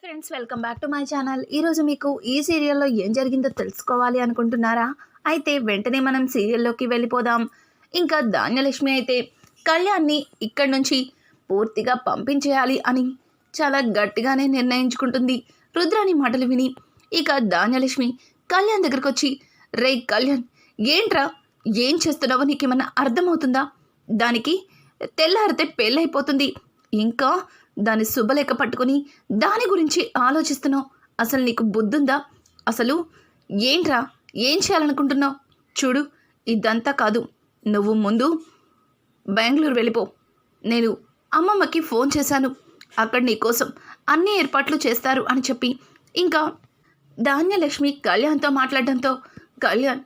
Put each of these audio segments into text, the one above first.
Friends welcome back to my channel. ఈరోజు మీకు ఈ సీరియల్లో ఏం జరిగిందో తెలుసుకోవాలి అనుకుంటున్నారా? అయితే వెంటనే మనం సీరియల్లోకి వెళ్ళిపోదాం. ఇంకా ధాన్యలక్ష్మి అయితే కళ్యాణ్ని ఇక్కడి నుంచి పూర్తిగా పంపించేయాలి అని చాలా గట్టిగానే నిర్ణయించుకుంటుంది. రుద్రాని మాటలు విని ఇక ధాన్యలక్ష్మి కళ్యాణ్ దగ్గరకు వచ్చి రే కళ్యాణ్ ఏంట్రా? ఏం చేస్తున్నావో నీకేమన్నా అర్థమవుతుందా? దానికి తెల్లారితే పెళ్ళైపోతుంది. ఇంకా దాని శుభలేఖ పట్టుకుని దాని గురించి ఆలోచిస్తున్నావు. అసలు నీకు బుద్ధుందా? అసలు ఏంట్రా? ఏం చేయాలనుకుంటున్నావు? చూడు ఇదంతా కాదు. నువ్వు ముందు బెంగళూరు వెళ్ళిపో. నేను అమ్మమ్మకి ఫోన్ చేశాను. అక్కడ నీ కోసం అన్ని ఏర్పాట్లు చేస్తారు అని చెప్పి. ఇంకా ధాన్యలక్ష్మి కళ్యాణ్తో మాట్లాడడంతో కళ్యాణ్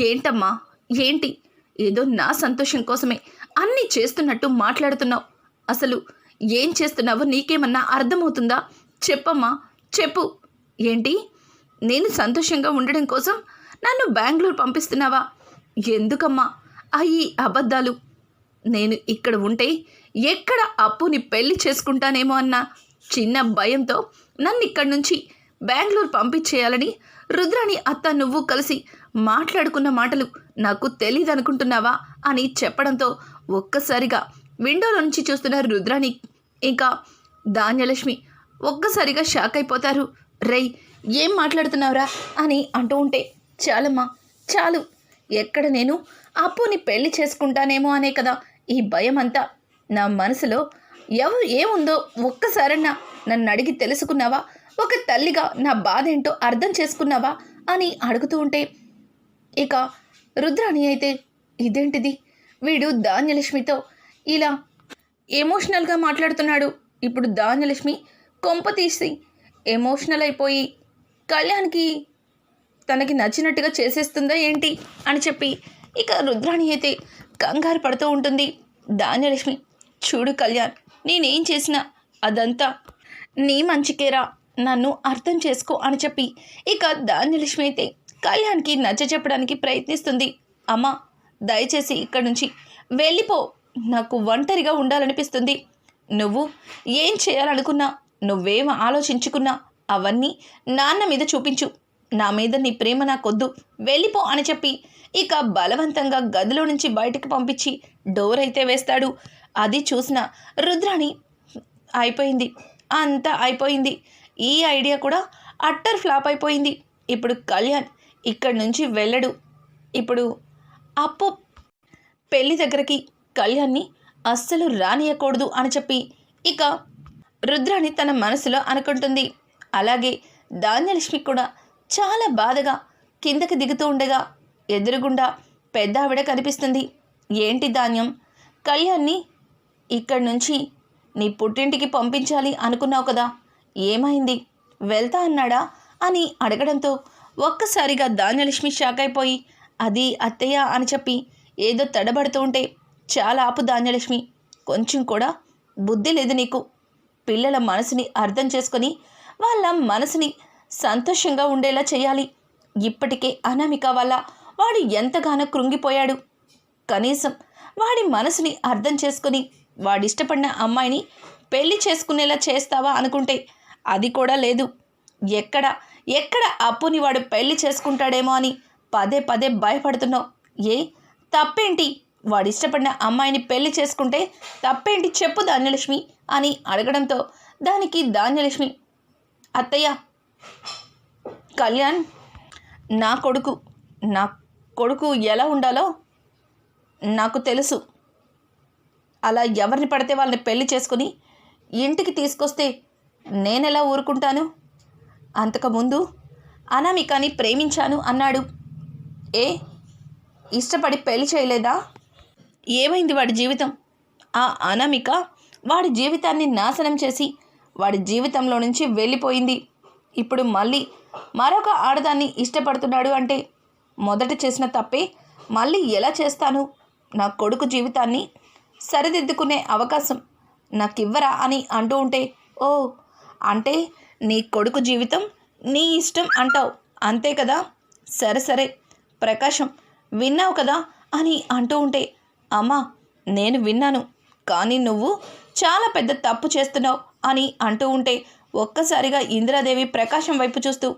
ఏంటమ్మా? ఏంటి? ఏదో నా సంతోషం కోసమే అన్నీ చేస్తున్నట్టు మాట్లాడుతున్నావు. అసలు ఏం చేస్తున్నావో నీకేమన్నా అర్థమవుతుందా? చెప్పమ్మా చెప్పు. ఏంటి? నేను సంతోషంగా ఉండడం కోసం నన్ను బెంగళూరు పంపిస్తున్నావా? ఎందుకమ్మా? అయ్యి అబద్ధాలు. నేను ఇక్కడ ఉంటే ఎక్కడ అప్పుని పెళ్ళి చేసుకుంటానేమో అన్న? చిన్న భయంతో నన్ను ఇక్కడి నుంచి బెంగళూరు పంపించేయాలని రుద్రాని అత్త నువ్వు కలిసి మాట్లాడుకున్న మాటలు నాకు తెలియదు అనుకుంటున్నావా అని చెప్పడంతో ఒక్కసారిగా విండోలో నుంచి చూస్తున్న రుద్రాని ఇంకా ధాన్యలక్ష్మి ఒక్కసారిగా షాక్ అయిపోతారు. రై ఏం మాట్లాడుతున్నావురా? అని అంటూ ఉంటే చాలమ్మా చాలు. ఎక్కడ నేను? అప్పుని పెళ్ళి చేసుకుంటానేమో అనే కదా ఈ భయం అంతా నా మనసులో ఎవరు ఏముందో ఒక్కసారన్నా నన్ను అడిగి తెలుసుకున్నావా? ఒక తల్లిగా నా బాధ ఏంటో అర్థం చేసుకున్నావా? అని అడుగుతూ ఉంటే ఇక రుద్రాణి అయితే ఇదేంటిది? వీడు ధాన్యలక్ష్మితో ఇలా ఎమోషనల్గా మాట్లాడుతున్నాడు. ఇప్పుడు ధాన్యలక్ష్మి కొంప తీసి ఎమోషనల్ అయిపోయి కళ్యాణ్కి తనకి నచ్చినట్టుగా చేసేస్తుందా ఏంటి అని చెప్పి ఇక రుద్రాణి అయితే కంగారు పడుతూ ఉంటుంది. ధాన్యలక్ష్మి చూడు కళ్యాణ్ నేనేం చేసినా అదంతా నీ మంచికేరా నన్ను అర్థం చేసుకో అని చెప్పి ఇక ధాన్యలక్ష్మి అయితే కళ్యాణ్కి నచ్చ చెప్పడానికి ప్రయత్నిస్తుంది. అమ్మా దయచేసి ఇక్కడి నుంచి వెళ్ళిపో నాకు ఒంటరిగా ఉండాలనిపిస్తుంది. నువ్వు ఏం చేయాలనుకున్నా నువ్వేం ఆలోచించుకున్నా అవన్నీ నాన్న మీద చూపించు. నా మీద నీ ప్రేమ నాకొద్దు. వెళ్ళిపో అని చెప్పి ఇక బలవంతంగా గదిలో నుంచి బయటకు పంపించి డోర్ అయితే వేస్తాడు. అది చూసిన రుద్రాణి అయిపోయింది. అంతా అయిపోయింది. ఈ ఐడియా కూడా అట్టర్ ఫ్లాప్ అయిపోయింది. ఇప్పుడు కళ్యాణ్ ఇక్కడి నుంచి వెళ్ళడు. ఇప్పుడు అప్పు పెళ్ళి దగ్గరికి కళ్యాణ్ని అస్సలు రానియకూడదు అని చెప్పి ఇక రుద్రాణి తన మనసులో అనుకుంటుంది. అలాగే ధాన్యలక్ష్మి కూడా చాలా బాధగా కిందకి దిగుతూ ఉండగా ఎదురుగుండా పెద్ద ఆవిడ కనిపిస్తుంది. ఏంటి ధాన్యం? కళ్యాణ్ని ఇక్కడి నుంచి నీ పుట్టింటికి పంపించాలి అనుకున్నావు కదా. ఏమైంది? వెళ్తా అన్నాడా? అని అడగడంతో ఒక్కసారిగా ధాన్యలక్ష్మి షాక్ అయిపోయి అది అత్తయ్య అని చెప్పి ఏదో తడబడుతూ ఉంటే చాలా ఆపు ధాన్యలక్ష్మి కొంచెం కూడా బుద్ధి లేదు నీకు. పిల్లల మనసుని అర్థం చేసుకొని వాళ్ళ మనసుని సంతోషంగా ఉండేలా చేయాలి. ఇప్పటికే అనామిక వల్ల వాడు ఎంతగానో కృంగిపోయాడు. కనీసం వాడి మనసుని అర్థం చేసుకొని వాడిష్టపడిన అమ్మాయిని పెళ్ళి చేసుకునేలా చేస్తావా అనుకుంటే అది కూడా లేదు. ఎక్కడ ఎక్కడ అప్పుని వాడు పెళ్ళి చేసుకుంటాడేమో అని పదే పదే భయపడుతున్నావు. ఏ? తప్పేంటి? వాడు ఇష్టపడిన అమ్మాయిని పెళ్ళి చేసుకుంటే తప్పేంటి చెప్పు ధాన్యలక్ష్మి అని అడగడంతో దానికి ధాన్యలక్ష్మి అత్తయ్య కళ్యాణ్ నా కొడుకు నా కొడుకు ఎలా ఉండాలో నాకు తెలుసు. అలా ఎవరిని పడితే వాళ్ళని పెళ్ళి చేసుకుని ఇంటికి తీసుకొస్తే నేనెలా ఊరుకుంటాను? అంతకుముందు అనామికాని ప్రేమించాను అన్నాడు. ఏ? ఇష్టపడి పెళ్ళి చేయలేదా? ఏమైంది వాడి జీవితం? ఆ అనామిక వాడి జీవితాన్ని నాశనం చేసి వాడి జీవితంలో నుంచి వెళ్ళిపోయింది. ఇప్పుడు మళ్ళీ మరొక ఆడదాన్ని ఇష్టపడుతున్నాడు అంటే మొదట చేసిన తప్పే మళ్ళీ ఎలా చేస్తాను? నా కొడుకు జీవితాన్ని సరిదిద్దుకునే అవకాశం నాకివ్వరా అని అంటూ ఉంటే ఓ అంటే నీ కొడుకు జీవితం నీ ఇష్టం అంటావు. అంతే కదా? సరే సరే ప్రకాశం విన్నావు కదా? అని అంటూ ఉంటే అమ్మా నేను విన్నాను. కానీ నువ్వు చాలా పెద్ద తప్పు చేస్తున్నావు అని అంటూ ఉంటే ఒక్కసారిగా ఇందిరాదేవి ప్రకాశం వైపు చూస్తూ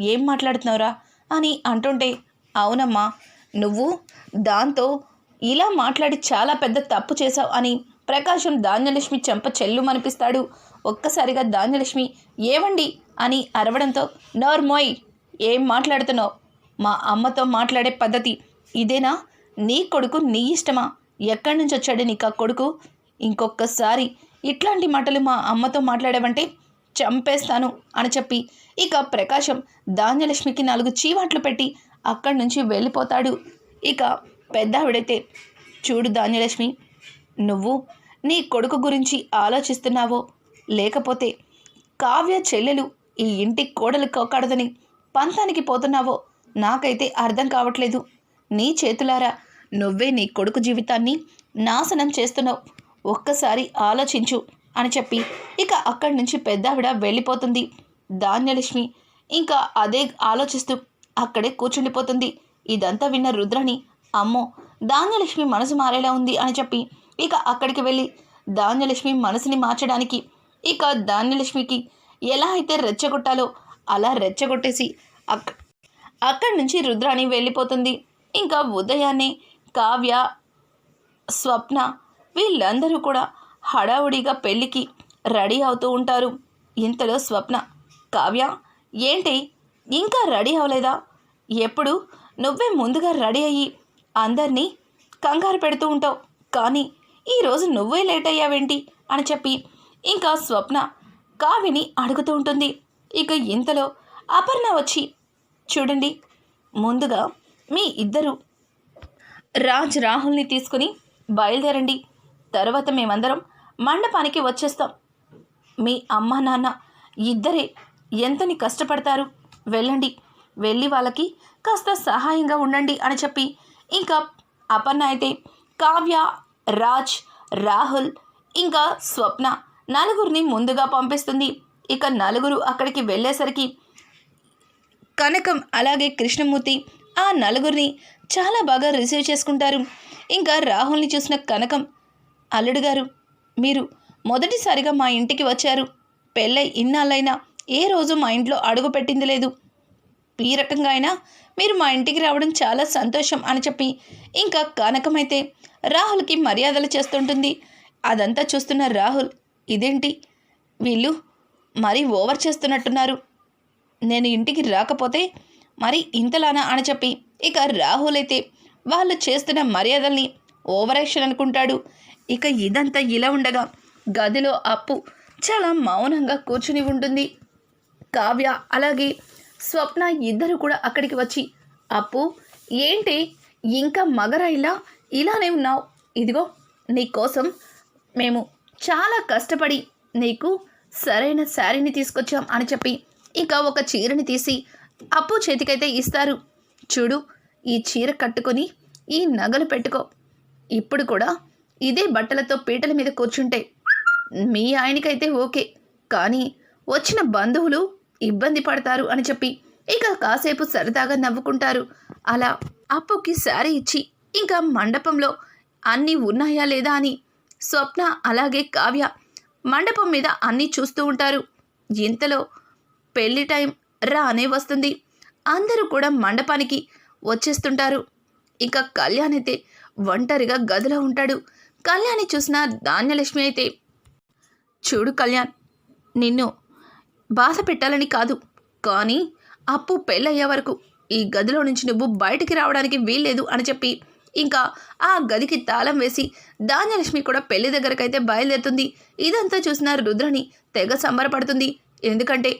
ఏం మాట్లాడుతున్నావురా? అని అంటుంటే అవునమ్మా నువ్వు దాంతో ఇలా మాట్లాడి చాలా పెద్ద తప్పు చేశావు అని ప్రకాశం ధాన్యలక్ష్మి చెంప చెల్లుమనిపిస్తాడు. ఒక్కసారిగా ధాన్యలక్ష్మి ఏవండి? అని అరవడంతో నోర్మోయ్ ఏం మాట్లాడుతున్నావు? మా అమ్మతో మాట్లాడే పద్ధతి ఇదేనా? నీ కొడుకు నీ ఇష్టమా? ఎక్కడి నుంచి వచ్చాడు నీకు ఆ కొడుకు? ఇంకొకసారి ఇట్లాంటి మాటలు మా అమ్మతో మాట్లాడావంటే చంపేస్తాను అని చెప్పి ఇక ప్రకాశం ధాన్యలక్ష్మికి నాలుగు చీవాట్లు పెట్టి అక్కడి నుంచి వెళ్ళిపోతాడు. ఇక పెద్దావిడైతే చూడు ధాన్యలక్ష్మి నువ్వు నీ కొడుకు గురించి ఆలోచిస్తున్నావో? లేకపోతే కావ్య చెల్లెలు ఈ ఇంటి కోడలు కాకూడదని పంతానికి పోతున్నావో? నాకైతే అర్థం కావట్లేదు. నీ చేతులారా నువ్వే నీ కొడుకు జీవితాన్ని నాశనం చేస్తున్నావు ఒక్కసారి ఆలోచించు అని చెప్పి ఇక అక్కడి నుంచి పెద్దావిడ వెళ్ళిపోతుంది. ధాన్యలక్ష్మి ఇంకా అదే ఆలోచిస్తూ అక్కడే కూర్చుండిపోతుంది. ఇదంతా విన్న రుద్రని అమ్మో ధాన్యలక్ష్మి మనసు మారేలా ఉంది అని చెప్పి ఇక అక్కడికి వెళ్ళి ధాన్యలక్ష్మి మనసుని మార్చడానికి ఇక ధాన్యలక్ష్మికి ఎలా అయితే రెచ్చగొట్టాలో అలా రెచ్చగొట్టేసి అక్ అక్కడి నుంచి రుద్రాణి వెళ్ళిపోతుంది. ఇంకా ఉదయాన్నే కావ్య స్వప్న వీళ్ళందరూ కూడా హడావుడిగా పెళ్ళికి రెడీ అవుతూ ఉంటారు. ఇంతలో స్వప్న కావ్య ఏంటి ఇంకా రెడీ అవ్వలేదా? ఎప్పుడు? నువ్వే ముందుగా రెడీ అయ్యి అందరినీ కంగారు పెడుతూ ఉంటావు. కానీ ఈరోజు నువ్వే లేట్ అయ్యావేంటి? అని చెప్పి ఇంకా స్వప్న కావ్యని అడుగుతూ ఉంటుంది. ఇక ఇంతలో అపర్ణ వచ్చి చూడండి ముందుగా మీ ఇద్దరు రాజ్ రాహుల్ని తీసుకుని బయలుదేరండి. తర్వాత మేమందరం మండపానికి వచ్చేస్తాం. మీ అమ్మ నాన్న ఇద్దరే ఎంతని కష్టపడతారు? వెళ్ళండి. వెళ్ళి వాళ్ళకి కాస్త సహాయంగా ఉండండి అని చెప్పి ఇంకా అపర్ణ అయితే కావ్య రాజ్ రాహుల్ ఇంకా స్వప్న నలుగురిని ముందుగా పంపిస్తుంది. ఇక నలుగురు అక్కడికి వెళ్ళేసరికి కనకం అలాగే కృష్ణమూర్తి ఆ నలుగురిని చాలా బాగా రిసీవ్ చేసుకుంటారు. ఇంకా రాహుల్ని చూసిన కనకం అల్లుడు గారు మీరు మొదటిసారిగా మా ఇంటికి వచ్చారు. పెళ్ళై ఇన్నాళ్ళైనా ఏ రోజు మా ఇంట్లో అడుగు పెట్టింది లేదు. ఈ రకంగా అయినా మీరు మా ఇంటికి రావడం చాలా సంతోషం అని చెప్పి ఇంకా కనకమైతే రాహుల్కి మర్యాదలు చేస్తుంటుంది. అదంతా చూస్తున్న రాహుల్ ఇదేంటి? వీళ్ళు మరీ ఓవర్ చేస్తున్నట్టున్నారు. నేను ఇంటికి రాకపోతే మరి ఇంతలానా అని చెప్పి ఇక రాహుల్ అయితే వాళ్ళు చేస్తున్న మర్యాదల్ని ఓవరాక్షన్ అనుకుంటాడు. ఇక ఇదంతా ఇలా ఉండగా గదిలో అప్పు చాలా మౌనంగా కూర్చుని ఉంటుంది. కావ్య అలాగే స్వప్న ఇద్దరు కూడా అక్కడికి వచ్చి అప్పు ఏంటి? ఇంకా మగరాయిలా ఇలానే ఉన్నావు. ఇదిగో నీకోసం మేము చాలా కష్టపడి నీకు సరైన శారీని తీసుకొచ్చాం అని చెప్పి ఇక ఒక చీరని తీసి అప్పు చేతికైతే ఇస్తారు. చూడు ఈ చీర కట్టుకొని ఈ నగలు పెట్టుకో. ఇప్పుడు కూడా ఇదే బట్టలతో పీటల మీద కూర్చుంటే మీ ఆయనకైతే ఓకే. కానీ వచ్చిన బంధువులు ఇబ్బంది పడతారు అని చెప్పి ఇక కాసేపు సరదాగా నవ్వుకుంటారు. అలా అప్పుకి శారీ ఇచ్చి ఇంకా మండపంలో అన్నీ ఉన్నాయా లేదా అని స్వప్న అలాగే కావ్య మండపం మీద అన్నీ చూస్తూ ఉంటారు. ఇంతలో పెళ్ళి టైం రానే వస్తుంది. అందరూ కూడా మండపానికి వచ్చేస్తుంటారు. ఇంకా కళ్యాణ్ అయితే ఒంటరిగా గదిలో ఉంటాడు. కళ్యాణి చూసిన ధాన్యలక్ష్మి అయితే చూడు కళ్యాణ్ నిన్ను బాధ పెట్టాలని కాదు. కానీ అప్పు పెళ్ళయ్యే వరకు ఈ గదిలో నుంచి నువ్వు బయటికి రావడానికి వీల్లేదు అని చెప్పి ఇంకా ఆ గదికి తాళం వేసి ధాన్యలక్ష్మి కూడా పెళ్ళి దగ్గరకైతే బయలుదేరుతుంది. ఇదంతా చూసిన రుద్రని తెగ సంబరపడుతుంది. ఎందుకంటే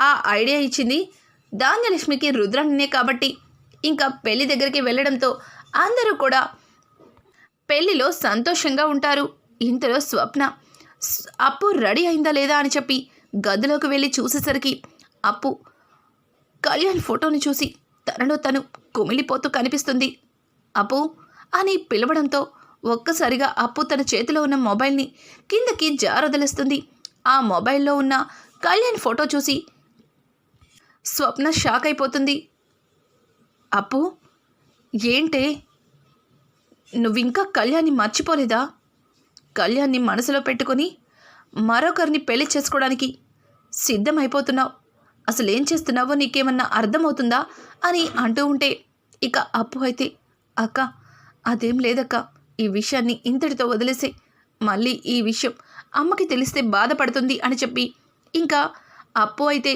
ఆ ఐడియా ఇచ్చింది. ధాన్యలక్ష్మికి రుద్రనినే కాబట్టి ఇంకా పెళ్ళి దగ్గరికి వెళ్ళడంతో అందరూ కూడా పెళ్ళిలో సంతోషంగా ఉంటారు. ఇంతలో స్వప్న అప్పు రెడీ అయిందా లేదా? అని చెప్పి గదిలోకి వెళ్ళి చూసేసరికి అప్పు కళ్యాణ్ ఫోటోని చూసి తనలో తను కుమిలిపోతూ కనిపిస్తుంది. అప్పు అని పిలవడంతో ఒక్కసారిగా అప్పు తన చేతిలో ఉన్న మొబైల్ని కిందకి జారొదలుస్తుంది. ఆ మొబైల్లో ఉన్న కళ్యాణ్ ఫోటో చూసి స్వప్న షాక్ అయిపోతుంది. అప్పు ఏంటే? నువ్వింకా కళ్యాణ్ని మర్చిపోలేదా? కళ్యాణ్ని మనసులో పెట్టుకొని మరొకరిని పెళ్ళి చేసుకోవడానికి సిద్ధమైపోతున్నావు. అసలేం చేస్తున్నావో నీకేమన్నా అర్థమవుతుందా అని అంటూ ఉంటే ఇక అప్పు అయితే అక్క అదేం లేదక్క. ఈ విషయాన్ని ఇంతటితో వదిలేసే. మళ్ళీ ఈ విషయం అమ్మకి తెలిస్తే బాధపడుతుంది అని చెప్పి ఇంకా అప్పు అయితే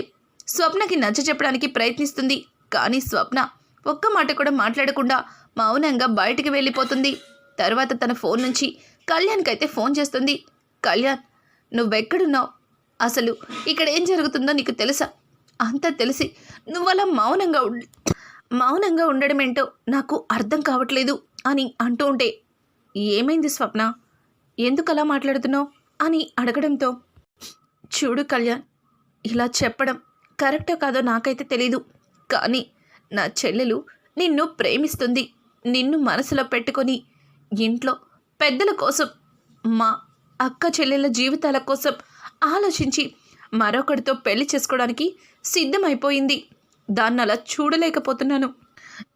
స్వప్నకి నచ్చ చెప్పడానికి ప్రయత్నిస్తుంది. కానీ స్వప్న ఒక్క మాట కూడా మాట్లాడకుండా మౌనంగా బయటికి వెళ్ళిపోతుంది. తర్వాత తన ఫోన్ నుంచి కళ్యాణ్కి అయితే ఫోన్ చేస్తుంది. కళ్యాణ్ నువ్వెక్కడున్నావు? అసలు ఇక్కడ ఏం జరుగుతుందో నీకు తెలుసా? అంతా తెలిసి నువ్వలా మౌనంగా ఉండి మౌనంగా ఉండడం ఏంటో నాకు అర్థం కావట్లేదు అని అంటూ ఉంటే ఏమైంది స్వప్న? ఎందుకు అలా మాట్లాడుతున్నావు? అని అడగడంతో చూడు కళ్యాణ్ ఇలా చెప్పడం కరెక్టో కాదో నాకైతే తెలీదు. కానీ నా చెల్లెలు నిన్ను ప్రేమిస్తుంది. నిన్ను మనసులో పెట్టుకొని ఇంట్లో పెద్దల కోసం మా అక్క చెల్లెల జీవితాల కోసం ఆలోచించి మరొకరితో పెళ్ళి చేసుకోవడానికి సిద్ధమైపోయింది. దాన్ని అలా చూడలేకపోతున్నాను.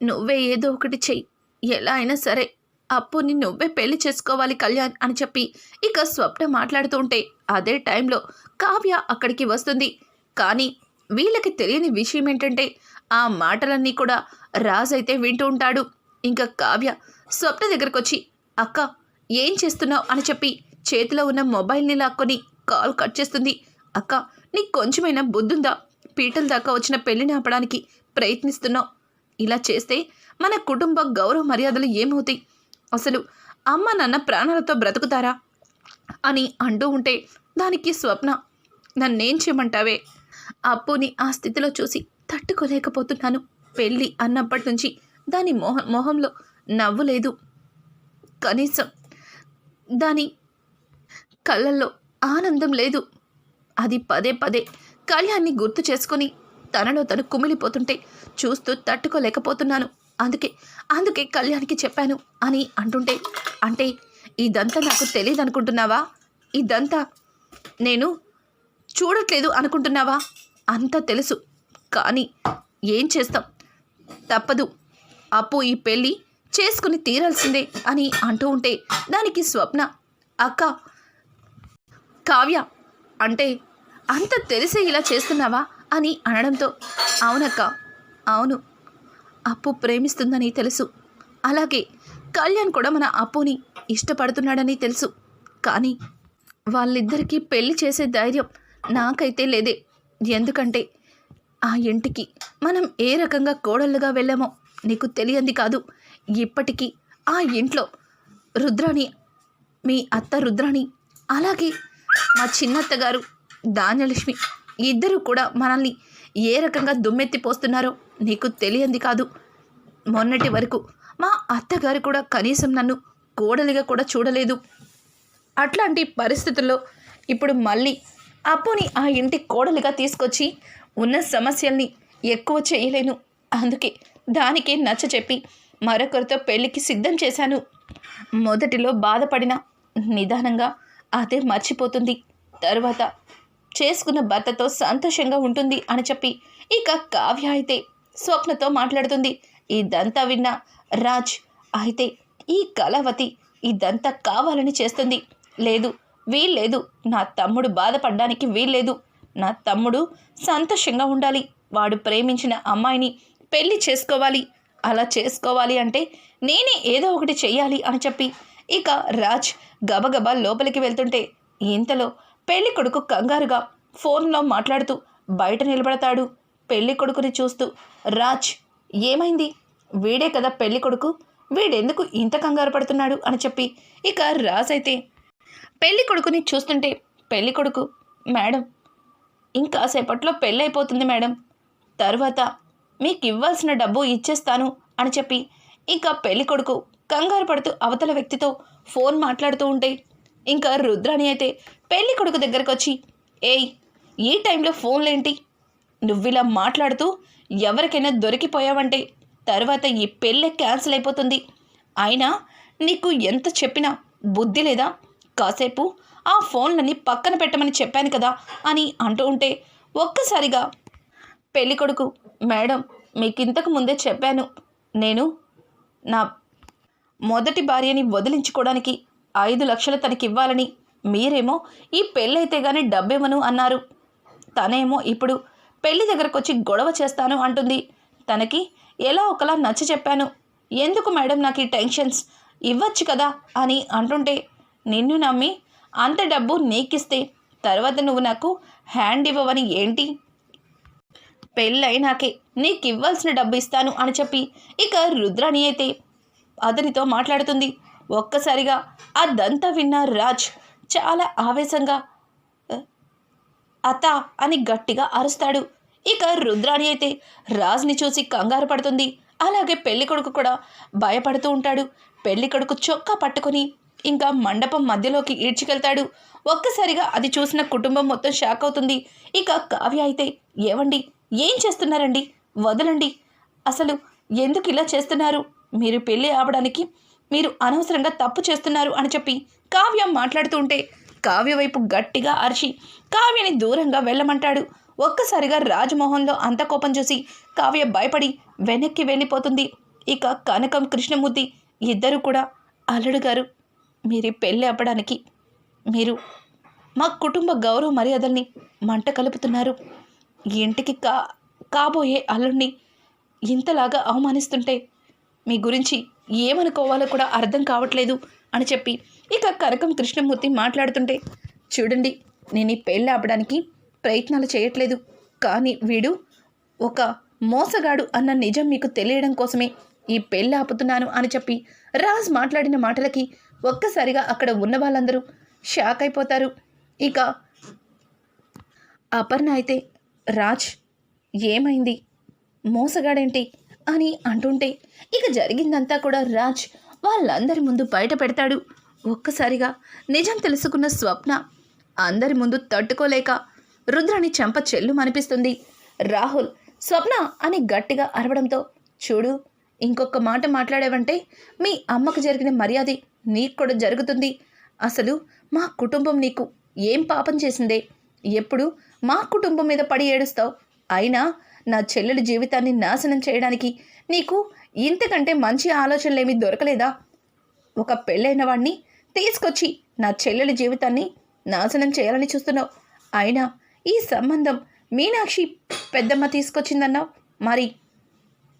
నువ్వే ఏదో ఒకటి చెయ్యి. ఎలా అయినా సరే అప్పుని నువ్వే పెళ్ళి చేసుకోవాలి కళ్యాణ్ అని చెప్పి ఇక స్వప్న మాట్లాడుతూ ఉంటే అదే టైంలో కావ్య అక్కడికి వస్తుంది. కానీ వీళ్ళకి తెలియని విషయం ఏంటంటే ఆ మాటలన్నీ కూడా రాజ్ అయితే వింటూ ఉంటాడు. ఇంకా కావ్య స్వప్న దగ్గరకు వచ్చి అక్క ఏం చేస్తున్నావు? అని చెప్పి చేతిలో ఉన్న మొబైల్ని లాక్కొని కాల్ కట్ చేస్తుంది. అక్క నీకు కొంచెమైనా బుద్ధుందా? పీటల దాకా వచ్చిన పెళ్ళిని ఆపడానికి ప్రయత్నిస్తున్నావు. ఇలా చేస్తే మన కుటుంబ గౌరవ మర్యాదలు ఏమవుతాయి? అసలు అమ్మ నాన్న ప్రాణాలతో బ్రతుకుతారా? అని అంటూ ఉంటే దానికి స్వప్న నన్నేం చేయమంటావే? అప్పుని ఆ స్థితిలో చూసి తట్టుకోలేకపోతున్నాను. పెళ్ళి అన్నప్పటి నుంచి దాని మొహ మొహంలో నవ్వు లేదు కనీసం దాని కళ్ళల్లో ఆనందం లేదు. అది పదే పదే కళ్యాణ్ని గుర్తు చేసుకొని తనలో తను కుమిలిపోతుంటే చూస్తూ తట్టుకోలేకపోతున్నాను. అందుకే అందుకే కళ్యాణ్కి చెప్పాను అని అంటుంటే అంటే ఇదంతా నాకు తెలియదు అనుకుంటున్నావా ఇదంతా నేను చూడట్లేదు అనుకుంటున్నావా? అంత తెలుసు. కానీ ఏం చేస్తాం? తప్పదు. అప్పు ఈ పెళ్ళి చేసుకుని తీరాల్సిందే అని అంటూ ఉంటే దానికి స్వప్న అక్క కావ్య అంటే అంత తెలిసే ఇలా చేస్తున్నావా అని అనడంతో అవునక్క అవును. అప్పు ప్రేమిస్తుందని తెలుసు. అలాగే కళ్యాణ్ కూడా మన అప్పుని ఇష్టపడుతున్నాడని తెలుసు. కానీ వాళ్ళిద్దరికీ పెళ్ళి చేసే ధైర్యం నాకైతే లేదే. ఎందుకంటే ఆ ఇంటికి మనం ఏ రకంగా కోడళ్ళుగా వెళ్ళామో నీకు తెలియంది కాదు. ఇప్పటికీ ఆ ఇంట్లో రుద్రాణి మీ అత్త రుద్రాణి అలాగే మా చిన్నత్త గారు ధాన్యలక్ష్మి ఇద్దరు కూడా మనల్ని ఏ రకంగా దుమ్మెత్తి పోస్తున్నారో నీకు తెలియంది కాదు. మొన్నటి వరకు మా అత్తగారు కూడా కనీసం నన్ను కోడలిగా కూడా చూడలేదు. అట్లాంటి పరిస్థితుల్లో ఇప్పుడు మళ్ళీ అప్పుని ఆ ఇంటి కోడలిగా తీసుకొచ్చి ఉన్న సమస్యల్ని ఎక్కువ చేయలేను. అందుకే దానికి నచ్చ చెప్పి మరొకరితో పెళ్ళికి సిద్ధం చేశాను. మొదటిలో బాధపడిన నిదానంగా అదే మర్చిపోతుంది. తరువాత చేసుకున్న భర్తతో సంతోషంగా ఉంటుంది అని చెప్పి ఇక కావ్య అయితే స్వప్నతో మాట్లాడుతుంది. ఇదంతా విన్న రాజ్ అయితే ఈ కళావతి ఇదంతా కావాలని చేస్తుంది. లేదు వీల్లేదు. నా తమ్ముడు బాధపడడానికి వీల్లేదు. నా తమ్ముడు సంతోషంగా ఉండాలి. వాడు ప్రేమించిన అమ్మాయిని పెళ్ళి చేసుకోవాలి. అలా చేసుకోవాలి అంటే నేనే ఏదో ఒకటి చెయ్యాలి అని చెప్పి. ఇక రాజ్ గబగబా లోపలికి వెళ్తుంటే ఇంతలో పెళ్ళి కొడుకు కంగారుగా ఫోన్లో మాట్లాడుతూ బయట నిలబడతాడు. పెళ్ళి కొడుకుని చూస్తూ రాజ్ ఏమైంది? వీడే కదా పెళ్ళి కొడుకు వీడెందుకు ఇంత కంగారు పడుతున్నాడు? అని చెప్పి. ఇక రాజ్ అయితే పెళ్ళి కొడుకుని చూస్తుంటే పెళ్ళి కొడుకు మేడం ఇంకా సేపట్లో పెళ్ళి అయిపోతుంది మేడం. తర్వాత మీకు ఇవ్వాల్సిన డబ్బు ఇచ్చేస్తాను అని చెప్పి ఇంకా పెళ్ళి కొడుకు కంగారు పడుతూ అవతల వ్యక్తితో ఫోన్ మాట్లాడుతూ ఉంటే ఇంకా రుద్రాణి అయితే పెళ్ళి కొడుకు దగ్గరకు వచ్చి ఏయ్ ఈ టైంలో ఫోన్లేంటి? నువ్విలా మాట్లాడుతూ ఎవరికైనా దొరికిపోయావంటే తర్వాత ఈ పెళ్ళే క్యాన్సిల్ అయిపోతుంది. అయినా నీకు ఎంత చెప్పినా బుద్ధి లేదా? కాసేపు ఆ ఫోన్లని పక్కన పెట్టమని చెప్పాను కదా అని అంటూ ఉంటే ఒక్కసారిగా పెళ్ళికొడుకు మేడం మీకు ఇంతకు ముందే చెప్పాను. నేను నా మొదటి భార్యని వదిలించుకోవడానికి ఐదు లక్షలు తనకి ఇవ్వాలని మీరేమో ఈ పెళ్ళైతే గానీ డబ్బేమను అన్నారు. తనేమో ఇప్పుడు పెళ్ళి దగ్గరకు వచ్చి గొడవ చేస్తాను అంటుంది. తనకి ఎలా ఒకలా నచ్చ చెప్పాను ఎందుకు మేడం నాకు ఈ టెన్షన్స్? ఇవ్వచ్చు కదా అని అంటుంటే నిన్ను నమ్మి అంత డబ్బు నీకిస్తే తర్వాత నువ్వు నాకు హ్యాండ్ ఇవ్వవని ఏంటి? పెళ్ళైనాకే నీకు ఇవ్వాల్సిన డబ్బు ఇస్తాను అని చెప్పి ఇక రుద్రాణి అయితే అతనితో మాట్లాడుతుంది. ఒక్కసారిగా అదంతా విన్న రాజ్ చాలా ఆవేశంగా అత అని గట్టిగా అరుస్తాడు. ఇక రుద్రాణి అయితే రాజ్ని చూసి కంగారు పడుతుంది. అలాగే పెళ్ళి కొడుకు కూడా భయపడుతూ ఉంటాడు. పెళ్ళి కొడుకు చొక్కా పట్టుకొని ఇంకా మండపం మధ్యలోకి ఈడ్చికెళ్తాడు. ఒక్కసారిగా అది చూసిన కుటుంబం మొత్తం షాక్ అవుతుంది. ఇక కావ్య అయితే ఏవండి? ఏం చేస్తున్నారండి? వదలండి. అసలు ఎందుకు ఇలా చేస్తున్నారు? మీరు పెళ్ళి ఆపడానికి మీరు అనవసరంగా తప్పు చేస్తున్నారు అని చెప్పి కావ్య మాట్లాడుతూ ఉంటే కావ్య వైపు గట్టిగా అరిచి కావ్యని దూరంగా వెళ్ళమంటాడు. ఒక్కసారిగా రాజమోహన్లో అంత కోపం చూసి కావ్య భయపడి వెనక్కి వెళ్ళిపోతుంది. ఇక కనకం కృష్ణమూర్తి ఇద్దరు కూడా అల్లుడు గారు మీరు పెళ్ళి ఆపడానికి మీరు మా కుటుంబ గౌరవ మర్యాదల్ని మంట కలుపుతున్నారు. ఇంటికి కా కాబోయే అల్లుడిని ఇంతలాగా అవమానిస్తుంటే మీ గురించి ఏమనుకోవాలో కూడా అర్థం కావట్లేదు అని చెప్పి ఇక కనకం కృష్ణమూర్తి మాట్లాడుతుంటే చూడండి నేను ఈ పెళ్ళి ఆపడానికి ప్రయత్నాలు చేయట్లేదు. కానీ వీడు ఒక మోసగాడు అన్న నిజం మీకు తెలియడం కోసమే ఈ పెళ్ళి ఆపుతున్నాను అని చెప్పి రాజ్ మాట్లాడిన మాటలకి ఒక్కసారిగా అక్కడ ఉన్న వాళ్ళందరూ షాక్ అయిపోతారు. ఇక అపర్ణ అయితే రాజ్ ఏమైంది? మోసగాడేంటి? అని అంటుంటే ఇక జరిగిందంతా కూడా రాజ్ వాళ్ళందరి ముందు బయట పెడతాడు. ఒక్కసారిగా నిజం తెలుసుకున్న స్వప్న అందరి ముందు తట్టుకోలేక రుద్రని చెంప చెల్లు అనిపిస్తుంది రాహుల్ స్వప్న అని గట్టిగా అరవడంతో చూడు ఇంకొక మాట మాట్లాడావంటే మీ అమ్మకు జరిగిన మర్యాద నీకు కూడా జరుగుతుంది. అసలు మా కుటుంబం నీకు ఏం పాపం చేసిందే? ఎప్పుడు మా కుటుంబం మీద పడి ఏడుస్తావు? అయినా నా చెల్లెలి జీవితాన్ని నాశనం చేయడానికి నీకు ఇంతకంటే మంచి ఆలోచనలేమీ దొరకలేదా? ఒక పెళ్ళైన వాడిని తీసుకొచ్చి నా చెల్లెలి జీవితాన్ని నాశనం చేయాలని చూస్తున్నావు. అయినా ఈ సంబంధం మీనాక్షి పెద్దమ్మ తీసుకొచ్చిందన్నావు. మరి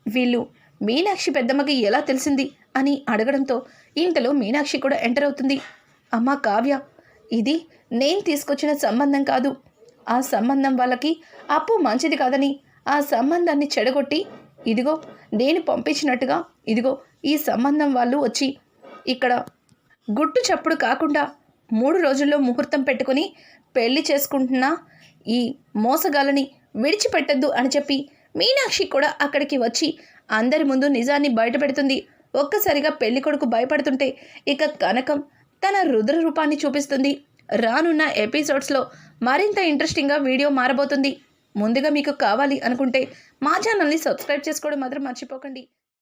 వీళ్ళు మీనాక్షి పెద్దమ్మకి ఎలా తెలిసింది? అని అడగడంతో ఇంతలో మీనాక్షి కూడా ఎంటర్ అవుతుంది. అమ్మా కావ్య ఇది నేను తీసుకొచ్చిన సంబంధం కాదు. ఆ సంబంధం వాళ్ళకి అప్పు మంచిది కాదని ఆ సంబంధాన్ని చెడగొట్టి ఇదిగో నేను పంపించినట్టుగా ఇదిగో ఈ సంబంధం వాళ్ళు వచ్చి ఇక్కడ గుట్టు చప్పుడు కాకుండా మూడు రోజుల్లో ముహూర్తం పెట్టుకుని పెళ్ళి చేసుకుంటున్న ఈ మోసగాలని విడిచిపెట్టద్దు అని చెప్పి మీనాక్షి కూడా అక్కడికి వచ్చి అందరి ముందు నిజాన్ని బయటపెడుతుంది. ఒక్కసారిగా పెళ్ళి కొడుకు భయపడుతుంటే ఇక కనకం తన రుద్ర రూపాన్ని చూపిస్తుంది. రానున్న ఎపిసోడ్స్లో మరింత ఇంట్రెస్టింగ్గా వీడియో మారబోతుంది. ముందుగా మీకు కావాలి అనుకుంటే మా ఛానల్ని సబ్స్క్రైబ్ చేసుకోవడం మాత్రం మర్చిపోకండి.